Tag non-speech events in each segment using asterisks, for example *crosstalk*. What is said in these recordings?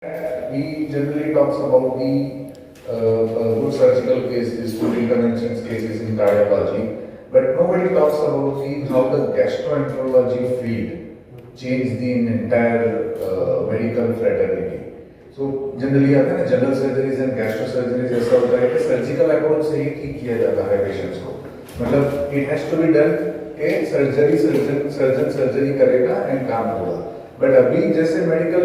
He generally talks about the uh, uh, surgical cases, good interventions cases in cardiology, but nobody talks about the, how the gastroenterology field changed the entire uh, medical fraternity. So generally आता है ना general surgeries and gastro surgeries ऐसा होता है कि surgical approach से ही ठीक KIA जाता है पेशेंट्स को मतलब it has to be done कि सर्जरी सर्जन सर्जन सर्जरी करेगा एंड काम होगा बट अभी जैसे मेडिकल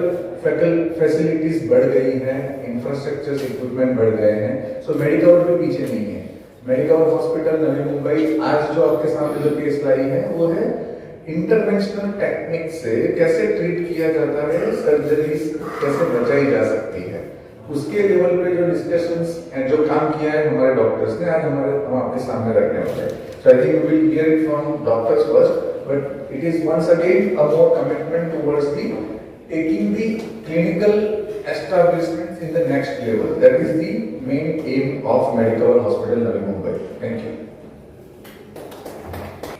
फैसिलिटीज़ बढ़ गई हैं इंफ्रास्ट्रक्चर इक्विपमेंट बढ़ गए हैं सो मेडिकल भी पीछे नहीं है। मेडिकल हॉस्पिटल नवी मुंबई, आज जो आपके सामने जो केस लाई है, वो है इंटरवेंशनल टेक्निक से कैसे ट्रीट किया जाता है सर्जरीज कैसे बचाई जा सकती है। उसके लेवल पे जो डिस्कशंस एंड जो काम किया है हमारे डॉक्टर्स ने, आज हमारे, हम आपके सामने रखने वाले हैं। So I think we will hear it from doctors first But it is once again a more commitment towards the taking the clinical establishments in the next level. That is the main aim of Medical Hospital Navi Mumbai. Thank you.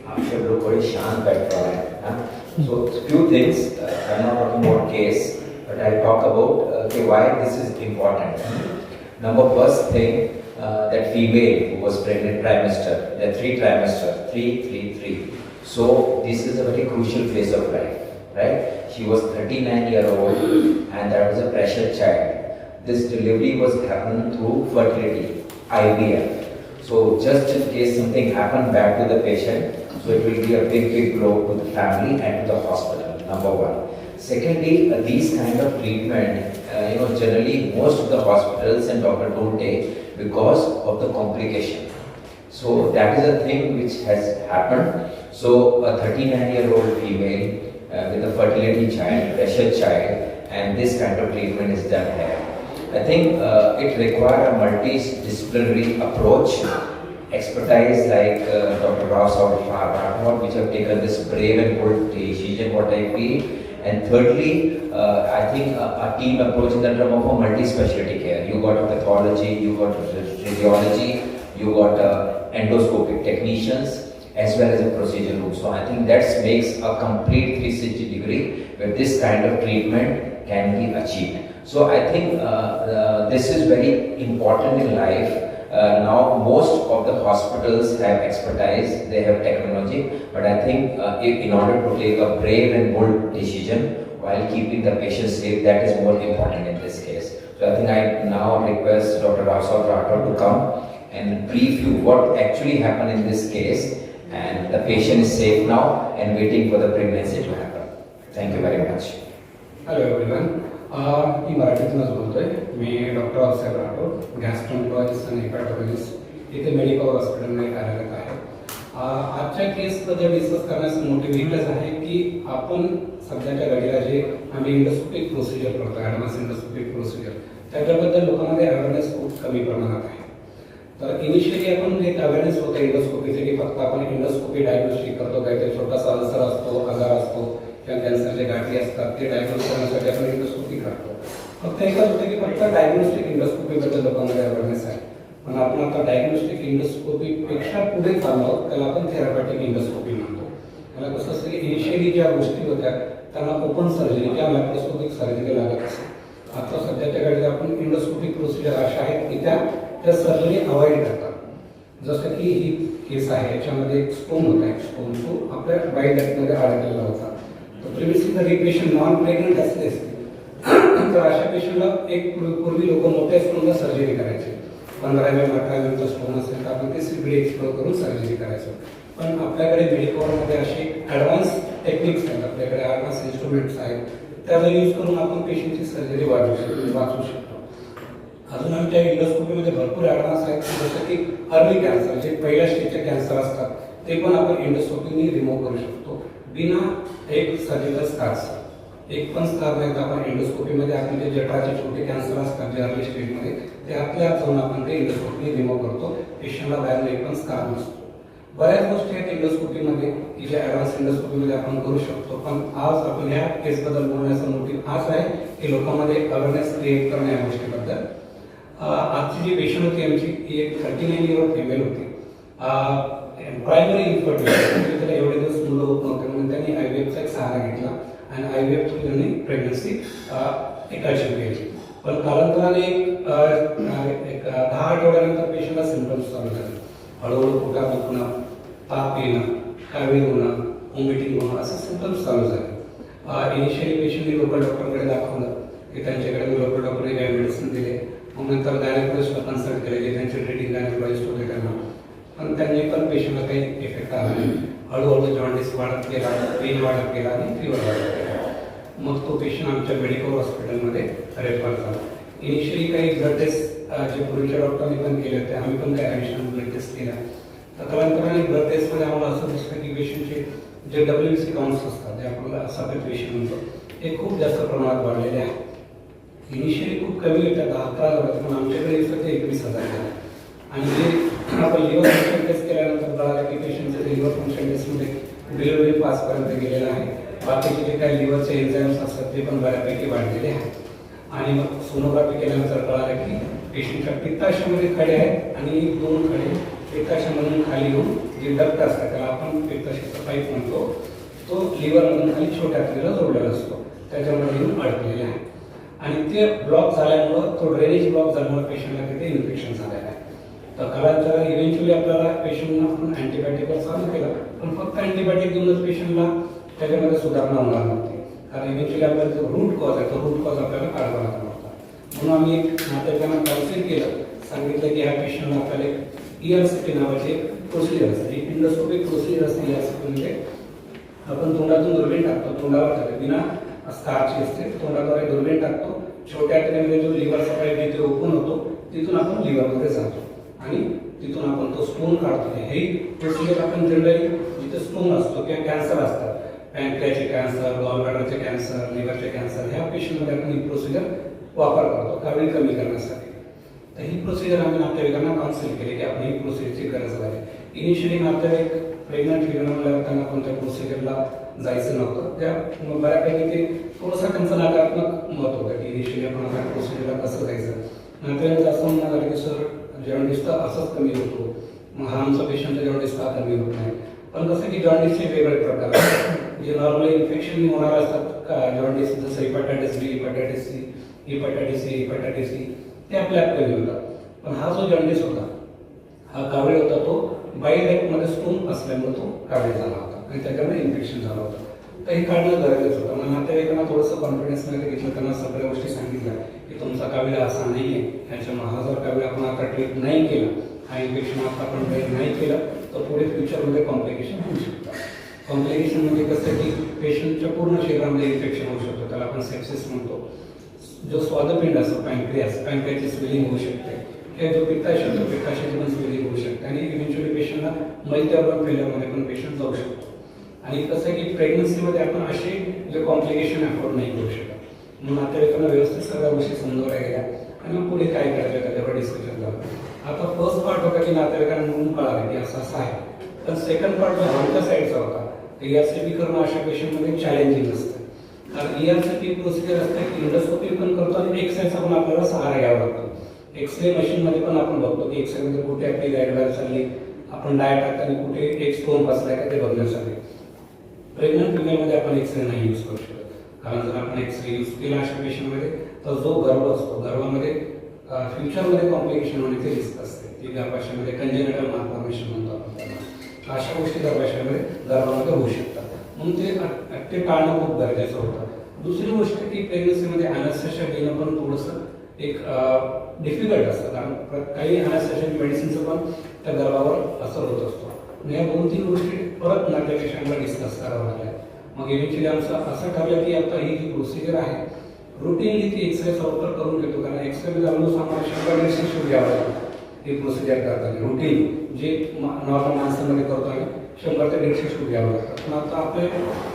आप सब लोग बड़ी शांत बैठ रहे हैं so few things uh, I'm not talking about case but I talk about uh, okay, why this is important number first thing uh, that female who was pregnant trimester the three trimester three three three so this is a very crucial phase of life right she was 39 year old and that was a pressure child this delivery was happened through fertility IVF so just in case something happened back to the patient, so it will be a big, big blow to the family and to the hospital, number one. Secondly, uh, these kind of treatment, uh, you know, generally most of the hospitals and doctors don't take because of the complication. So that is a thing which has happened. So a 39 year old female uh, with a fertility child, pressure child, and this kind of treatment is done here. I think uh, it requires a multidisciplinary approach, expertise like uh, Dr. Rao Saurabh which have taken this brave and bold decision, what I feel. And thirdly, uh, I think a, a team approach in the term of a multi-specialty care. You got a pathology, you got radiology, you got uh, endoscopic technicians, as well as a procedure room. So I think that makes a complete 360 degree where this kind of treatment can be achieved. So I think uh, uh, this is very important in life. Uh, now most of the hospitals have expertise, they have technology, but I think uh, in order to take a brave and bold decision while keeping the patient safe, that is more important in this case. So I think I now request Dr. Rasav Rathod to come and brief you what actually happened in this case and the patient is safe now and waiting for the pregnancy to happen. Thank you very much. Hello everyone मी मराठीतूनच बोलतोय मी doctor Raosaheb Rathod gastroenterologist आणि hepatologist इथे medical हॉस्पिटलमध्ये कार्यरत आहे आजच्या केसमध्ये डिस्कस करण्याचं मोटिव्ह एकच आहे की आपण सध्याच्या घडीला जे आम्ही इंडोस्कोपिक प्रोसिजर करतो ॲडव्हान्स इंडोस्कोपिक प्रोसिजर त्याच्याबद्दल लोकांमध्ये अवेअरनेस खूप कमी प्रमाणात आहे तर इनिशियली आपण एक अवेअरनेस होतं इंडोस्कोपीचे फक्त आपण इंडोस्कोपी डायग्नोस्टिक करतो काहीतरी छोटासा अल्सर असतो आजार असतो किंवा कॅन्सरचे गाठी असतात ते डायग्नोस करण्यासाठी आपण इंडोस्कोपी करतो. फक्त एकच होतं की फक्त डायग्नोस्टिक इंडोस्कोपीबद्दल लोकांमध्ये अवेअरनेस आहे. पण आपण आता डायग्नोस्टिक इंडोस्कोपीपेक्षा पुढे चाललो आहोत, त्याला आपण थेरापॅटिक इंडोस्कोपी म्हणतो. त्याला कसं असतं की इनिशियली ज्या गोष्टी होत्या त्यांना ओपन सर्जरी किंवा मॅक्रोस्कोपिक सर्जरी लागत असे. आता सध्याच्या काळात आपण इंडोस्कोपिक प्रोसिजर अशा आहेत की त्या त्या सर्जरी अवॉइड करतात जसं की ही केस आहे याच्यामध्ये एक स्टोन होता एक स्टोन तो आपल्या बाई मध्ये अडकलेला होता. तर प्रिव्हियसली जर ही पेशंट नॉन प्रेग्नंट असलेच तर अशा पेशंटला एक पूर्वी लोक मोठ्या स्टोनला सर्जरी करायचे. पंधरा एम अठरा एम स्पोन स्टोन असेल तर आपण ते सीबीडी एक्सप्लोर करून सर्जरी करायचो. पण आपल्याकडे मेडिकॉलमध्ये असे ॲडव्हान्स टेक्निक्स आहेत. आपल्याकडे ॲडव्हान्स इन्स्ट्रुमेंट्स आहेत. त्याचा यूज करून आपण पेशंटची सर्जरी वाढवू शकतो वाचू शकतो. अजून आमच्या इंडोस्कोपीमध्ये भरपूर ॲडव्हान्स आहेत जसं की अर्ली कॅन्सर जे पहिल्या स्टेजचे कॅन्सर असतात ते पण आपण इंडोस्कोपीने रिमूव्ह करू शकतो. बिना एक सर्जिकल स्कार्स एक पण स्कार नाही तर आपण इंडोस्कोपीमध्ये आपण जे जटाचे छोटे कॅन्सर असतात जे अर्ली स्टेजमध्ये ते आपल्या जाऊन आपण ते इंडोस्कोपीने रिमूव्ह करतो. पेशंटला बाहेर एक पण स्कार नसतो. बऱ्याच गोष्टी आहेत इंडोस्कोपीमध्ये की ज्या ॲडव्हान्स इंडोस्कोपीमध्ये आपण करू शकतो. पण आज आपण ह्या केसबद्दल बोलण्याचा मोठी आज आहे की लोकांमध्ये अवेअरनेस क्रिएट करणे या गोष्टीबद्दल. आजची जी पेशंट होती आमची एक थर्टी नाईन इयर फिमेल होती. प्रायमरी इन्फर्टिलिटी म्हणजे त्याला एवढे दिवस मुलं होत नव्हते. म्हणून त्यांनी आय व्ही एफचा एक सहारा घेतला. आणि आय व्ही एफ थ्रू त्यांनी प्रेग्नन्सी एक अचीव केली पण कालांतराने एक, दहा आठवड्यानंतर पेशंटला सिमटम्स चालू झाले. हळूहळू पोटा दुखणं ताप येणं कावीळ होणं वॉमिटिंग होणं असं सिमटम्स चालू झाले. इनिशियली पेशंटने लोकल डॉक्टरकडे दाखवलं की त्यांच्याकडे लोकल डॉक्टरने काही मेडिसिन दिले. मग नंतर गायनेकोलॉजिस्टला कन्सल्ट केलेले त्यांचे ट्रीटिंग गायनेकोलॉजिस्ट होते त्यांना. पण त्यांनी पण पेशंटला काही इफेक्ट आला नाही. हळूहळू जॉन्डिस वाढत गेला पेन वाढत गेला आणि फिवर वाढत गेला. मग तो पेशंट आमच्या मेडिकल हॉस्पिटलमध्ये रेफर झाला. इनिशियली काही ब्लड टेस्ट जे पूर्वीच्या डॉक्टरांनी पण केले होते आम्ही पण काही ॲडिशनल ब्लड टेस्ट केला तर कालांतराने ब्लड टेस्टमध्ये आम्हाला असं दिसतं की पेशंटचे जे डब्ल्यू सी काउंट्स असतात जे आपल्याला सफेद पेशंट म्हणतो ते खूप जास्त प्रमाणात वाढलेले आहेत इनिशियली खूप कमी येतात दहा अकरा हजार पण आमच्याकडे दिसतं ते एकवीस हजार झाले. आणि जे आपण लिव्हर फंक्शन टेस्ट केल्यानंतर कळालं की पेशंटचं लिव्हर फंक्शन टेस्टमध्ये डिलिव्हरी पासपर्यंत गेलेलं आहे. बाकीचे जे काही लिव्हरचे एन्झाईम्स असतात ते पण बऱ्यापैकी वाढलेले आहेत. आणि मग सोनोग्राफी केल्यानंतर कळालं की पेशंटच्या पित्ताशामध्ये खडे आहेत आणि दोन खडे पित्ताशामधून खाली येऊन जे डक्ट असतात त्याला आपण पित्ताशाचा पाईप म्हणतो तो लिव्हरमधून खाली छोट्या जोडलेला असतो. त्याच्यामध्ये येऊन अडकलेले आहे आणि ते ब्लॉक झाल्यामुळं तो ड्रेनेज ब्लॉक झाल्यामुळे पेशंटला तिथे इन्फेक्शन झालेलं आहे. तर कालांतराने इव्हेंच्युअली आपल्याला पेशंटला आपण अँटीबायोटिकवर चालू केलं पण फक्त अँटीबायोटिक देऊनच पेशंटला त्याच्यामध्ये सुधारणा होणार नव्हती. कारण इव्हेंच्युअली आपल्याला जो रूट कॉज आहे तो रूट कॉज आपल्याला काढावा लागला होता. म्हणून आम्ही एक नातेवाईकांना काउन्सिल केलं. सांगितलं की ह्या पेशंटला आपल्याला एक ई आर नावाची प्रोसिजर असते एक इंडोस्कोपिक प्रोसिजर असते ई म्हणजे आपण तोंडातून दुर्बीण टाकतो तोंडावर टाकतो. बिना स्कारची असते तोंडाद्वारे दुर्बीण टाकतो. छोट्या आतड्यामध्ये जो लिव्हर पाईप तिथे ओपन होतो तिथून आपण लिव्हरमध्ये जातो. आणि तिथून आपण तो स्टोन काढतो. हे प्रोसिजर आपण जनरली जिथे स्टोन असतो किंवा कॅन्सर असतात. पॅन्क्रियाचे कॅन्सर गॉलब्लॅडरचे कॅन्सर लिव्हरचे कॅन्सर ह्या पेशंटमध्ये आपण ही प्रोसिजर वापर करतो कावीळ कमी करण्यासाठी. तर ही प्रोसिजर आम्ही नातेवाईकांना काउन्सिल केली की आपण ही प्रोसिजरची गरज आहे. इनिशियली नातेवाईक प्रेग्नंट फिरणं त्यांना कोणत्या प्रोसिजरला जायचं नव्हतं. त्या मग बऱ्यापैकी ते थोडंसं त्यांचं नकारात्मक मत होतं की इनिशियली आपण आता प्रोसिजरला कसं जायचं. नंतर असं म्हणणं झालं की सर जॉन्डिस तर असंच कमी होतो. मग हा आमचा पेशंटचा जॉन्डिस का कमी होत नाही. पण कसं की जॉन्डिसचे वेगवेगळे प्रकार आहेत. जे नॉर्मली इन्फेक्शन होणार असतात का जॉन्डिस जसं hepatitis B hepatitis C hepatitis C hepatitis C ते आपल्या कमी होतात. पण हा जो जॉन्डिस होता हा कावळे होता तो बायोलेकमध्ये स्टोन असल्यामुळे तो कावीळ झाला होता आणि त्याच्यामुळे इन्फेक्शन झालं होतं. तर हे काढणं गरजेचं होतं. मग नातेवाईकांना थोडंसं कॉन्फिडन्समध्ये घेतलं त्यांना सगळ्या गोष्टी सांगितल्या की तुमचा काबिला असा नाही आहे. ह्याच्यामुळे हा जर आपण आता ट्रीट नाही केला हा इन्फेक्शन आता आपण ट्रीट नाही केलं तर पुढे फ्युचरमध्ये कॉम्प्लिकेशन होऊ शकतात कॉम्प्लिकेशन म्हणजे कसं की पेशंटच्या पूर्ण शरीरामध्ये इन्फेक्शन होऊ शकतं. त्याला आपण सेप्सिस म्हणतो. जो स्वादपिंड असतो पँक्रियास पँक्रियाची स्वेलिंग होऊ शकते. किंवा जो पित्ताशय असतो पित्ताशयाची पण होऊ शकते. आणि इव्हेंच्युअली पेशंटला मल्टीऑर्गन फेलियरमध्ये पण पेशंट जाऊ शकतो. आणि कसं आहे की प्रेग्नन्सीमध्ये आपण असे जे कॉम्प्लिकेशन अफोर्ड नाही करू शकत. म्हणून नातेवाईकांना व्यवस्थित सगळ्या गोष्टी समजवल्या गेल्या आणि मग पुढे काय करायचं त्याच्यावर डिस्कशन झालं आता फर्स्ट पार्ट होता की नातेवाईकांना म्हणून कळाला की असं असं आहे. तर सेकंड पार्ट जो आमच्या साईडचा होता तर यासाठी करणं अशा पेशंटमध्ये चॅलेंजिंग असतं. कारण ईआरसाठी प्रोसिजर असते की इंडोस्कोपी पण करतो आणि एक्सरेचा पण आपल्याला सहारा घ्यावा लागतो एक्सरे मशीनमध्ये पण आपण बघतो की एक्सरेमध्ये कुठे आपली गाईडलाईन चालली आपण डाय टाकताना कुठे एक्स फोन बसलाय का ते बघण्यासाठी. प्रेग्नंट फिमेलमध्ये आपण एक्सरे नाही यूज करू शकत. कारण जर आपण एक्सरे यूज केला अशा पेशंटमध्ये तर जो गर्भ असतो गर्भामध्ये फ्युचरमध्ये कॉम्प्लिकेशन होण्याचे रिस्क असते. ती गर्भाशयामध्ये कंजेनेटल मार्फॉर्मेशन म्हणतो आपण अशा गोष्टी गर्भाशयामध्ये गर्भामध्ये होऊ शकतात. म्हणून ते ते टाळणं खूप गरजेचं होतं. दुसरी गोष्ट की प्रेग्नन्सीमध्ये अनस्थेशा देणं पण थोडंसं एक डिफिकल्ट असतं. कारण काही अनस्थेशन मेडिसिनचं पण त्या गर्भावर असर होत असतो. या दोन तीन गोष्टी परत नाट्यपेशांना डिस्कस करावं लागल्या मग इव्हेंच्युअली आमचं असं ठरलं की आता ही जी प्रोसिजर आहे रुटीनली ती एक्सरेचा वापर करून घेतो. कारण एक्सरे ऑलमोस्ट आम्हाला शंभर दीडशे शूट घ्यावं लागतं. ही प्रोसिजर करताना रुटीन जे नॉर्मल माणसामध्ये करतो आहे शंभर ते दीडशे शूट घ्यावं लागतं. पण आता आपले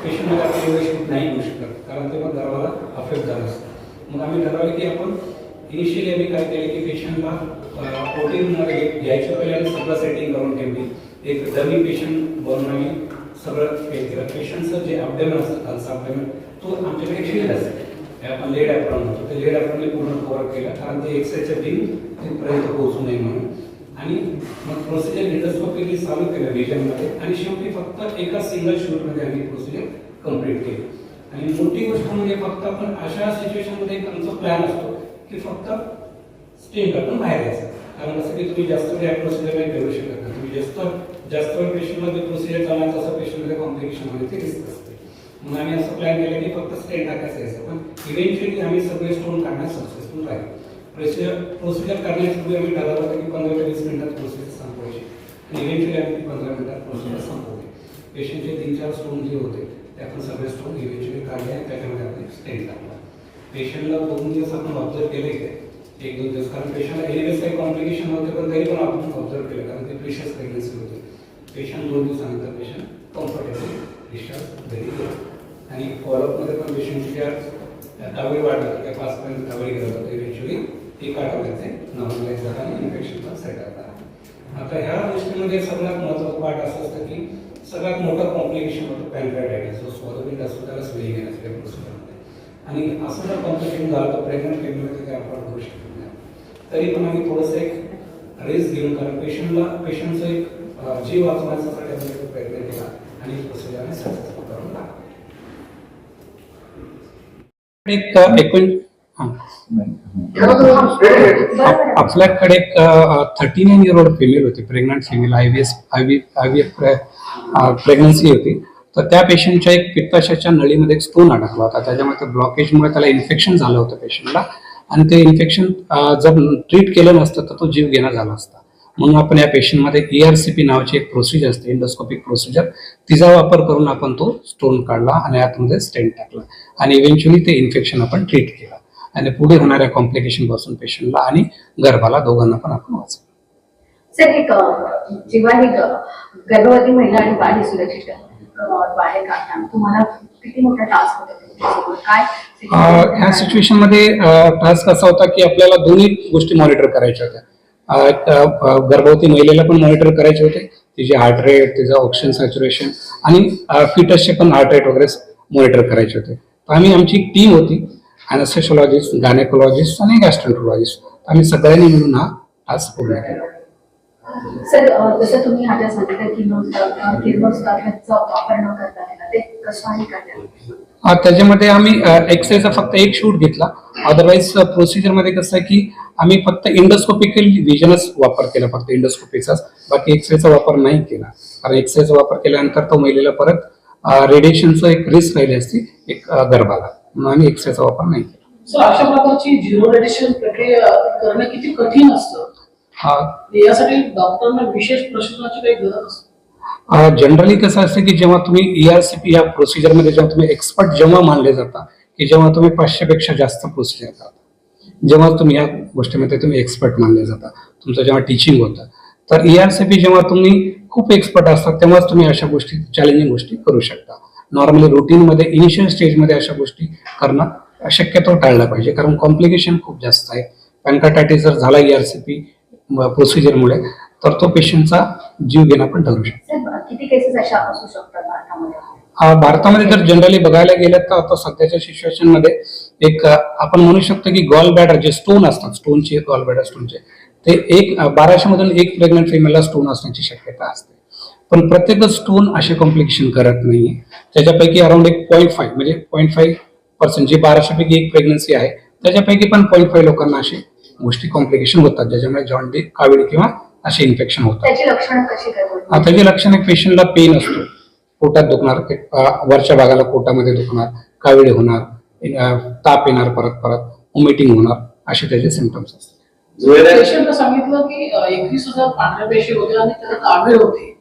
पेशंटमध्ये आपण एवढे शूट नाही घेऊ शकत. कारण ते मग गर्भाला अफेक्ट झालं असतं. मग आम्ही ठरवलं की आपण इनिशियली आम्ही काय केलं की पेशंटला प्रोटीनमध्ये घ्यायच्या पहिले आम्ही सगळं सेटिंग करून ठेवली. एक डमी पेशंट बनवून आम्ही सगळं हे केलं. पेशंटचं जे अपडेमन असतं खालचा अपडेमन तो आमच्याकडे क्लिअर असते. आपण लेड ॲप्रॉन होतो ते लेड ॲप्रॉनने पूर्ण कव्हर केलं. कारण ते एक्सरेच्या बिल तिथपर्यंत पोहोचू नये म्हणून. आणि मग प्रोसिजर इंडोस्कोपीली चालू केलं विजनमध्ये आणि शेवटी फक्त एका सिंगल शूटमध्ये आम्ही प्रोसिजर कंप्लीट केली. आणि मोठी गोष्ट म्हणजे फक्त आपण अशा सिच्युएशनमध्ये एक आमचा प्लॅन असतो. की फक्त स्टीम टाकून बाहेर यायचं. कारण असं की तुम्ही जास्त वेळ प्रोसिजर नाही करू शकत नाही. तुम्ही जास्त जास्त वेळ पेशंटमध्ये प्रोसिजर चालणार तसं पेशंटमध्ये कॉम्प्लिकेशन होण्याची रिस्क असते. मग आम्ही असं प्लॅन केलं की फक्त स्टेन टाकायचं यायचं. पण इव्हेंच्युअली आम्ही सगळे स्टोन काढण्यास सक्सेसफुल राहील. प्रोसिजर प्रोसिजर करण्यापूर्वी आम्ही ठरवलं होतं की पंधरा ते वीस मिनिटात प्रोसिजर संपवायची. आणि इव्हेंच्युअली आम्ही पंधरा मिनिटात प्रोसिजर संपवली. पेशंटचे तीन चार स्टोन जे होते ते आपण सगळे स्टोन इव्हेंच्युअली काढले आणि त्याच्यामध्ये आपण स्टेन टाकले. पेशंटला दोन दिवस आपण ऑब्झर्व केले काय एक दोन दिवस. कारण पेशंटला एनिवेज काही कॉम्प्लिकेशन होते पण तरी पण आपण ऑब्झर्व केलं. कारण ते प्रिशियस प्रेग्नन्सी होते. पेशंट दोन दिवसानंतर पेशंट कम्फर्टेबल डिस्चार्ज घरी गेला. आणि फॉलोअपमध्ये पण पेशंटच्या दावळी वाढलं त्या पाचपर्यंत दावळी गेलं होतं इव्हेंच्युअली एक आठवड्यात नॉर्मलाईज आणि इन्फेक्शनचा सेट आता आता ह्या गोष्टीमध्ये सगळ्यात महत्त्वाचं पार्ट असं असतं की सगळ्यात मोठं कॉम्प्लिकेशन होतं पॅनक्रायटायटिस जो स्वतःपिंड असतो त्याला सुई घेण्यासाठी आणि असं जर कॉम्प्लिकेशन झालं तर प्रेग्नंट फेमिलीमध्ये ते आपण करू शकत नाही. तरी पण आम्ही थोडंसं एक रिस्क घेऊन कारण पेशंटला पेशंटचं एक जीव वाचवण्यासाठी आम्ही प्रयत्न केला आणि प्रोसिजर आम्ही सक्सेसफुल करून टाकला. एक एकूण आपल्याकडे एक thirty nine year old female होती. Pregnant female I V S I V I V F pregnancy होती. तर त्या पेशंटच्या एक पित्ताशयाच्या नळीमध्ये एक स्टोन अडकला होता. त्याच्यामुळे त्या ब्लॉकेजमुळे त्याला इन्फेक्शन झालं होतं पेशंटला आणि ते इन्फेक्शन जर ट्रीट केलं नसतं तर तो जीव घेणं झाला असता. म्हणून आपण या पेशंटमध्ये ई आर सी पी नावाची एक प्रोसिजर असते इंडोस्कोपिक प्रोसिजर तिचा वापर करून आपण तो स्टोन काढला आणि आतमध्ये स्टेंट टाकला. आणि इव्हेंच्युअली ते इन्फेक्शन आपण ट्रीट केलं. आणि पुढे होणाऱ्या कॉम्प्लिकेशनपासून पेशंटला आणि गर्भाला दोघांना पण आपण वाचवलं. सर एक जेव्हा ही गर्भवती महिला आणि बाळ सुरक्षित बाहेर काढताना तुम्हाला किती मोठा टास्क होता काय ह्या सिच्युएशनमध्ये टास्क असा होता की आपल्याला दोन्ही गोष्टी मॉनिटर करायच्या होत्या. गर्भवती महिलेला पण मॉनिटर करायचे होते. तिचे हार्ट रेट तिचं ऑक्सिजन सॅच्युरेशन आणि फिटसचे पण हार्ट रेट वगैरे मॉनिटर करायचे होते. तर आम्ही आमची टीम होती अॅनेस्थेशॉलॉजिस्ट गायनेकोलॉजिस्ट आणि गॅस्ट्रोंट्रोलॉजिस्ट आम्ही सगळ्यांनी मिळून हा टास्क पूर्ण केला. सर जसं तुम्ही आता सांगितलं वापर न करता ते कसं आहे करण्यात हा, त्याच्यामध्ये आम्ही एक्सरेचा फक्त एक शूट घेतला. अदरवाईज प्रोसिजरमध्ये कसं आहे की आम्ही फक्त इंडोस्कोपिकल विजनच वापर केला फक्त इंडोस्कोपीचाच बाकी एक्सरेचा वापर नाही केला. कारण एक्सरेचा वापर केल्यानंतर तो महिलेला परत रेडिएशनचं एक रिस्क राहिली असती एक गर्भाला. म्हणून आम्ही एक्सरेचा वापर नाही केला. अशा प्रकारची झिरो रेडिएशन प्रक्रिया करणं किती कठीण असतं? यासाठी डॉक्टरांना विशेष प्रशिक्षणाची काही गरज असते? जनरली कसं असतं की जेव्हा तुम्ही ईआरसीपी या प्रोसिजरमध्ये जेव्हा तुम्ही एक्सपर्ट जेव्हा मानले जाता की जेव्हा तुम्ही पाचशे पेक्षा जास्त प्रोसिजर करता जेव्हा तुम्ही या गोष्टीमध्ये तुम्ही एक्सपर्ट मानले जाता तुमचं जेव्हा टीचिंग होतं तर ईआरसीपी जेव्हा तुम्ही खूप एक्सपर्ट असतात तेव्हाच तुम्ही अशा गोष्टी चॅलेंजिंग गोष्टी करू शकता. नॉर्मली रुटीनमध्ये इनिशियल स्टेजमध्ये अशा गोष्टी करणं शक्यतो टाळलं पाहिजे कारण कॉम्प्लिकेशन खूप जास्त आहे. पॅनकाटायटिस जर झाला E ईआरसीपी प्रोसिजरमुळे तर तो पेशंटचा जीव घेणं पण ठरू शकतो. भारतामध्ये? जर जनरली बघायला गेलं तर आता सध्याच्या सिच्युएशनमध्ये एक आपण म्हणू शकतो की गॉल बॅडर जे स्टोन असतात स्टोनचे गॉल बॅडर स्टोनचे ते एक बाराशे मधून एक प्रेग्नंट फिमेलला स्टोन असण्याची शक्यता असते. पण प्रत्येकच स्टोन असे कॉम्प्लिकेशन करत नाहीये. त्याच्यापैकी अराउंड एक पॉईंट फाईव्ह म्हणजे पॉईंट फाईव्ह पर्सेंट जी बाराशे पैकी एक प्रेग्नन्सी आहे त्याच्यापैकी पण पॉईंट फाईव्ह लोकांना असे गोष्टी कॉम्प्लिकेशन होतात ज्याच्यामुळे जॉन्डी कावीळ किंवा असे इन्फेक्शन होतात. त्याची लक्षणं कशी काय होतात? आता जे लक्षण एक पेशंटला पेन असतो. पोटात दुखणार वरच्या भागाला पोटामध्ये दुखणार काविळे होणार ताप येणार परत परत वॉमिटिंग होणार असे त्याचे सिमटम्स असतात. पेशंटला सांगितलं की एकवीस हजार पांढऱ्या पेशी होत्या आणि त्याला कावीळ होते.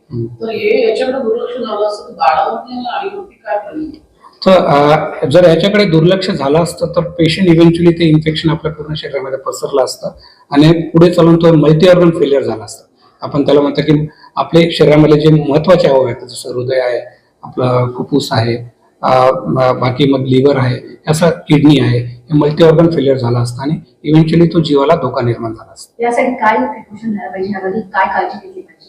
तर हे याच्याकडे दुर्लक्ष झालं असतं बाळावरती आणि आईवरती काय परिणाम? तर जर याच्याकडे दुर्लक्ष झालं असतं तर पेशंट इव्हेंच्युअली ते इन्फेक्शन आपल्या पूर्ण शरीरामध्ये पसरलं असतं आणि पुढे चालून तो मल्टी ऑर्गन फेलियर झाला असतं. आपण त्याला म्हणतो की आपले शरीरामधले जे महत्त्वाचे अवयव आहेत जसं हृदय आहे आपलं फुफ्फुस आहे बाकी मग लिव्हर आहे असं किडनी आहे हे मल्टी ऑर्गन फेलियर झाला असतं आणि इव्हेंच्युअली तो जीवाला धोका निर्माण झाला असता. यासाठी काय काय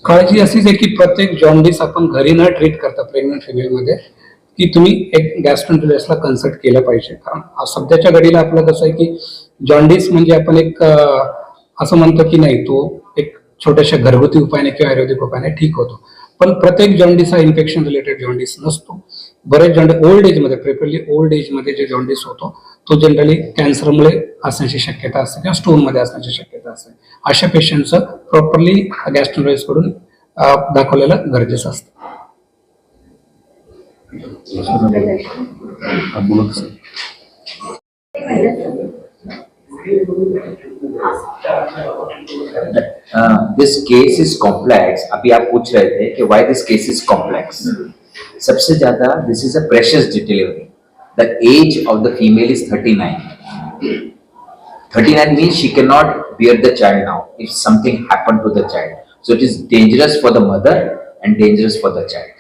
काळजी अशीच आहे की प्रत्येक जॉन्डिस आपण घरी न ट्रीट करता प्रेग्नंट फिमेलमध्ये की तुम्ही एक गॅस्ट्रोन्टोलॉजिस्टला कन्सल्ट केलं पाहिजे. कारण सध्याच्या घडीला आपलं कसं आहे की जॉन्डिस म्हणजे आपण एक असं म्हणतो की नाही तो एक छोट्याशा घरगुती उपायाने किंवा आयुर्वेदिक उपायाने ठीक होतो. पण प्रत्येक जॉन्डिस हा इन्फेक्शन रिलेटेड जॉन्डिस नसतो. बरेच जॉन्डिस ओल्ड एजमध्ये प्रिफरली ओल्ड एजमध्ये जे जॉन्डिस होतो तो जनरली कॅन्सरमुळे असण्याची शक्यता असते किंवा स्टोनमध्ये असण्याची शक्यता असते. अशा पेशंटचं प्रॉपरली गॅस्ट्रोलॉजिस्टकडून दाखवलेलं गरजेचं असतं. दिस केस इज कॉम्प्लेक्स अभी आप पूछ रहे थे कि why this case is complex सबसे ज्यादा this is a precious delivery the age of the female is 39 39 means she cannot bear the child now if something happened to the child so it is dangerous for the mother and dangerous for the child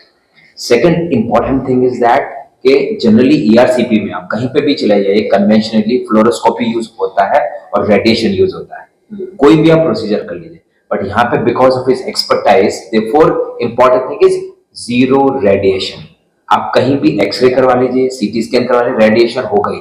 second important thing is that कि generally ERCP में आप कहीं पे भी चले जाइए conventionally fluoroscopy use होता है और रेडिएशन यूज़ होता है। कोई भी आप प्रोसीजर कर लीजिए। बट यहाँ पे because of his expertise therefore important thing is zero radiation आप कहीं भी एक्सरे करवा लीजिए सीटी स्कैन करवा लीजिए रेडिएशन हो गई।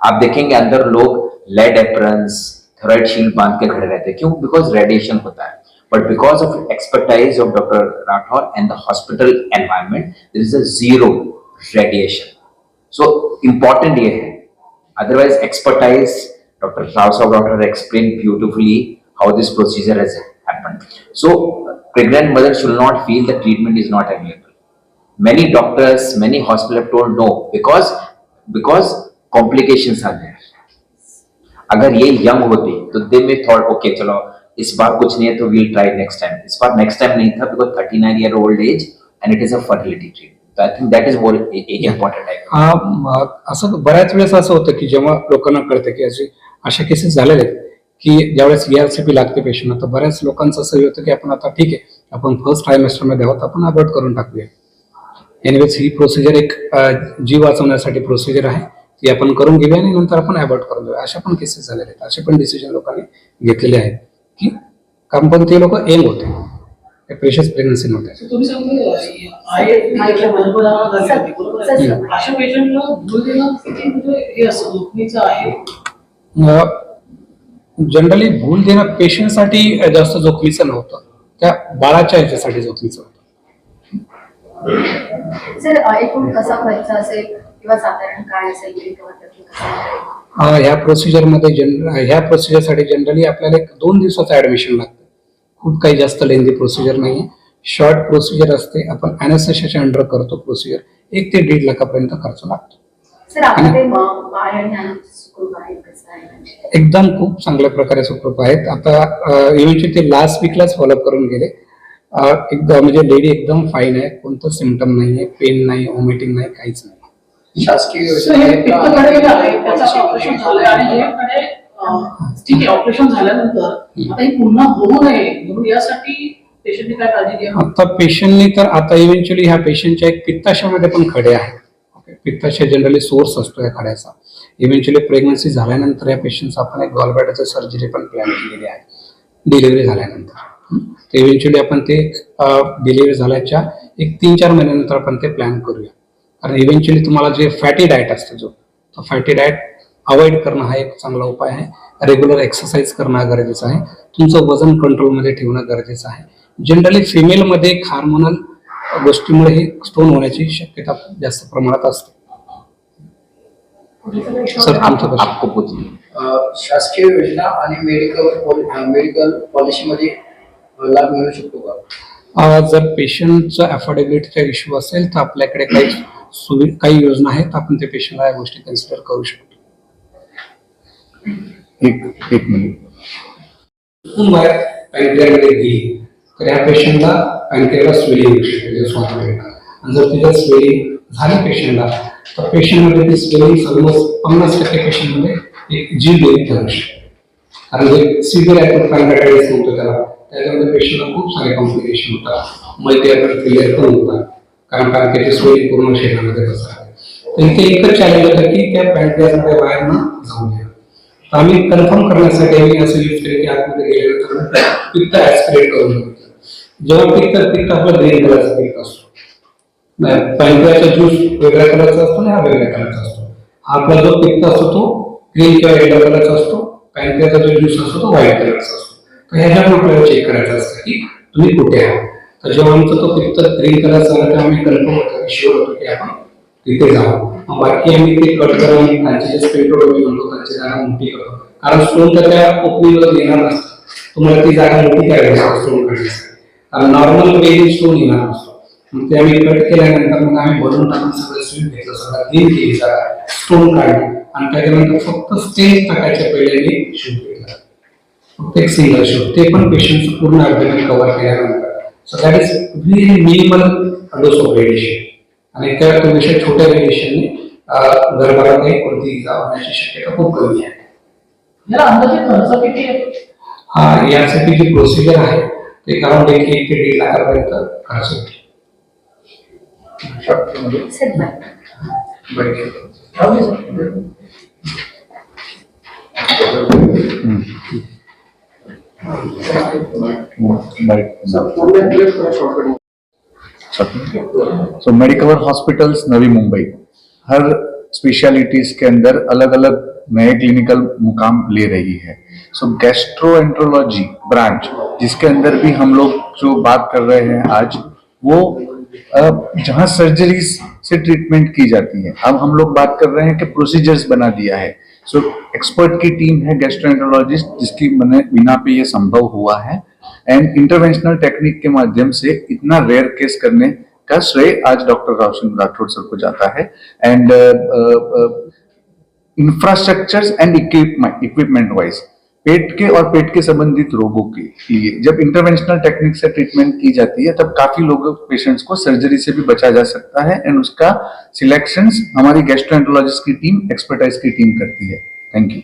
आप देखेंगे अंदर लोग लेड एप्रन्स थर्ड शील्ड बाँध के खड़े रहते हैं। क्यों? बिकॉज़ रेडिएशन होता है। but because of expertise of doctor Rathore and the hospital environment there is a zero radiation so important ये है otherwise expertise dr rao saab doctor explained beautifully how this procedure has happened so pregnant mother should not feel the treatment is not available many doctors many hospitals have told no because because complications are there अगर ये young होते तो दे में thought okay चलो इस बार कुछ नहीं है तो वील ट्राई नेक्स्ट टाइम इस बार नेक्स्ट टाइम नहीं था because thirty nine year old age and it is a fertility treatment तो I think that is more important I um, असं बऱ्याच वेळेस असं होतं की जेव्हा लोकांना कळतं की अशी अशा केसेस झालेल्या आहेत की ज्यावेळेस ईआरसीपी लागते पेशंटला तर बऱ्याच लोकांचं असं होतं की आपण आता ठीक आहे आपण फर्स्ट ट्रायमेस्टरमध्ये आहोत आपण अबॉर्ट करून टाकूया. एनिवेज ही प्रोसिजर एक जीव वाचवण्यासाठी प्रोसिजर आहे ती आपण करून घेऊया आणि नंतर आपण अबॉर्ट करून देऊया. अशा पण केसेस झालेले आहेत असे पण डिसिजन लोकांनी घेतलेले आहेत. की ते लोक एम होते. प्रेशस प्रेग्नन्सी नव्हते. म्हणजे जनरली भूल देणं पेशंटसाठी जास्त जोखमीचं नव्हतं. त्या बाळाच्या ह्याच्यासाठी जोखमीचं होतं. सर एकूण कसा खर्च असेल? किंवा साधारण काय असेल ह्या प्रोसिजरमध्ये जन ह्या प्रोसिजरसाठी जनरली आपल्याला एक दोन दिवसाचं ऍडमिशन लागतं. खूप काही जास्त लेंदी प्रोसिजर नाही आहे शॉर्ट प्रोसिजर असते. आपण अॅनेस्थेशियाच्या अंडर करतो प्रोसिजर एक ते दीड लाखापर्यंत खर्च लागतो. म्हणजे एकदम खूप चांगल्या प्रकारे सुखरूप आहेत. आता इव्हेंच्युअली ते लास्ट वीकलाच फॉलोअप करून गेले. अं, एकदम म्हणजे लेडी एकदम फाईन आहे. कोणतं सिमटम नाही आहे पेन नाही वॉमिटिंग नाही. काहीच नाही. शासकीय So *laughs* योजना हे आहेत का? पित्तकडे आहे. त्याचं ऑपरेशन झालंय आणि हे कडे अं, ठीक आहे ऑपरेशन झाल्यानंतर आता हे पुन्हा होऊ नये म्हणून यासाठी पेशंटने काय काळजी घ्यावी? आता पेशंटनी तर आता इव्हेंच्युअली ह्या पेशंटच्या एक पित्ताशयामध्ये पण खडे आहेत. ओके पित्ताशय जनरली सोर्स असतो या खड्याचा. इव्हेंच्युअली प्रेग्नन्सी झाल्यानंतर या पेशंटचा आपण एक गॉलबॅटरचं सर्जरी पण प्लॅन केलेली आहे. डिलिव्हरी झाल्यानंतर. तर इव्हेंच्युअली आपण ते डिलिव्हरी झाल्याच्या एक तीन चार महिन्यानंतर आपण ते प्लॅन करूया. कारण इव्हेंच्युअली तुम्हाला जे फॅटी डाएट असतो जो तो फॅटी डाएट अवॉइड करणं हा एक चांगला उपाय आहे. रेग्युलर एक्सरसाइज करणं हा गरजेचं आहे. तुमचं वजन कंट्रोलमध्ये ठेवणं गरजेचं आहे. जनरली फिमेलमध्ये हार्मोनल गोष्टीमुळे हे स्टोन होण्याची शक्यता जास्त प्रमाणात असते. सर आमचं शासकीय योजना आणि मेडिकल मेडिकल पॉलिसीमध्ये लाभ मिळू शकतो का? जर पेशंटचा अफोर्डेबिलिटीचा इश्यू असेल तर आपल्याकडे काही सुवि काही योजना आहेत आपण त्या पेशंटला या गोष्टी कन्सिडर करू शकतो. एक एक मिनिट तिथून बाहेर पॅनक्रियामध्ये गेली. तर या पेशंटला पॅनक्रियाला स्वेलिंग. आणि जर स्वेलिंग झाली पेशंटला तर पेशंटमध्ये ती स्वेलिंग ऑलमोस्ट पन्नास टक्के पेशंटमध्ये एक जी बेरी ठरू शकते. कारण जे सिव्हिअर होतं त्याला. त्याच्यामध्ये पेशंटला खूप सारे कॉम्प्लिकेशन होतात. मल्टी आपण क्लिअर पण होतात. कारण पॅनक्रियाची स्वेलिंग पूर्ण शरीरामध्ये पसरते तर इथे एकच चॅलेंज होतं की त्या पॅनक्रियामध्ये बाहेर न जाऊ द्या तर आम्ही कन्फर्म करण्यासाठी आम्ही असं यूज केलं की आतमध्ये गेल्यानंतर पित्त ऍस्पिरेट करून बघितलं. जेव्हा पित्त पित्त आपलं ग्रीन कलरचा पित्त असतो. पॅनक्रियाचा ज्यूस वेगळ्या कलरचा असतो आणि हा वेगळ्या कलरचा असतो. आपला जो पित्त असतो तो ग्रीन किंवा येलो कलरचा असतो. पॅनक्रियाचा जो ज्यूस असतो तो व्हाईट कलरचा असतो. ह्याच्या ह्याच्यातून आपल्याला चेक करायचं असतं की तुम्ही कुठे आहात? तर जेव्हा आमचा तो फक्त ग्रीन कलर झाला तर आम्ही कन्फर्म होतो की शुअर होतो की आपण तिथे जाऊ. बाकी आम्ही ते कट करून त्यांचे जे स्पेक्ट्रोटोमी म्हणतो त्यांची जागा मोठी करतो कारण स्टोन तर त्या ओपनिंगवर येणार नसतं. तुम्हाला ती जागा मोठी करायची असते स्टोन करण्यासाठी कारण नॉर्मल वेगळी स्टोन येणार नसतो. मग ते आम्ही कट केल्यानंतर मग आम्ही भरून टाकून सगळं स्वीट घेतलं सगळं क्लीन केली जागा. स्टोन काढली. आणि त्याच्यानंतर फक्त स्टेज टाकायच्या पहिल्याने शूट एक सिंगल शूट ते पण पेशंट पूर्ण अभ्यास कव्हर केल्यानंतर so that is very minimal dose of radiation आणि त्या पेक्षा छोट्या रेडिएशनने गर्भाला काही कोणती इजा होण्याची शक्यता खूप कमी आहे. याला अंदाजे खर्च किती आहे? हा यासाठी जी प्रोसिजर आहे ते अराउंड एक एक ते दीड लाखापर्यंत खर्च होते back. So Medicover hospitals Navi Mumbai हर स्पेशलिटीज के अंदर अलग अलग नए क्लिनिकल मुकाम ले रही है। सो गैस्ट्रो एंट्रोलॉजी ब्रांच जिसके अंदर भी हम लोग जो बात कर रहे हैं आज वो जहाँ सर्जरीज से ट्रीटमेंट की जाती है। अब हम लोग बात कर रहे हैं कि प्रोसीजर्स बना दिया है। सो एक्सपर्ट की टीम है गैस्ट्रोएंटरोलॉजिस्ट जिसकी मैंने बिना पे ये संभव हुआ है। एंड इंटरवेंशनल टेक्निक के माध्यम से इतना रेयर केस करने का श्रेय आज डॉक्टर रोशन राठौड़ सर को जाता है। And infrastructures and equipment equipment wise पेट के और पेट के संबंधित रोगों के लिए। जब इंटरवेंशनल टेक्निक से ट्रीटमेंट की जाती है, तब काफ़ी लोगों पेशेंट्स को सर्जरी से भी बचा जा सकता है एंड उसका सिलेक्शन हमारी गैस्ट्रोएंटरोलॉजिस्ट की टीम एक्सपर्टाइज की टीम करती है। Thank you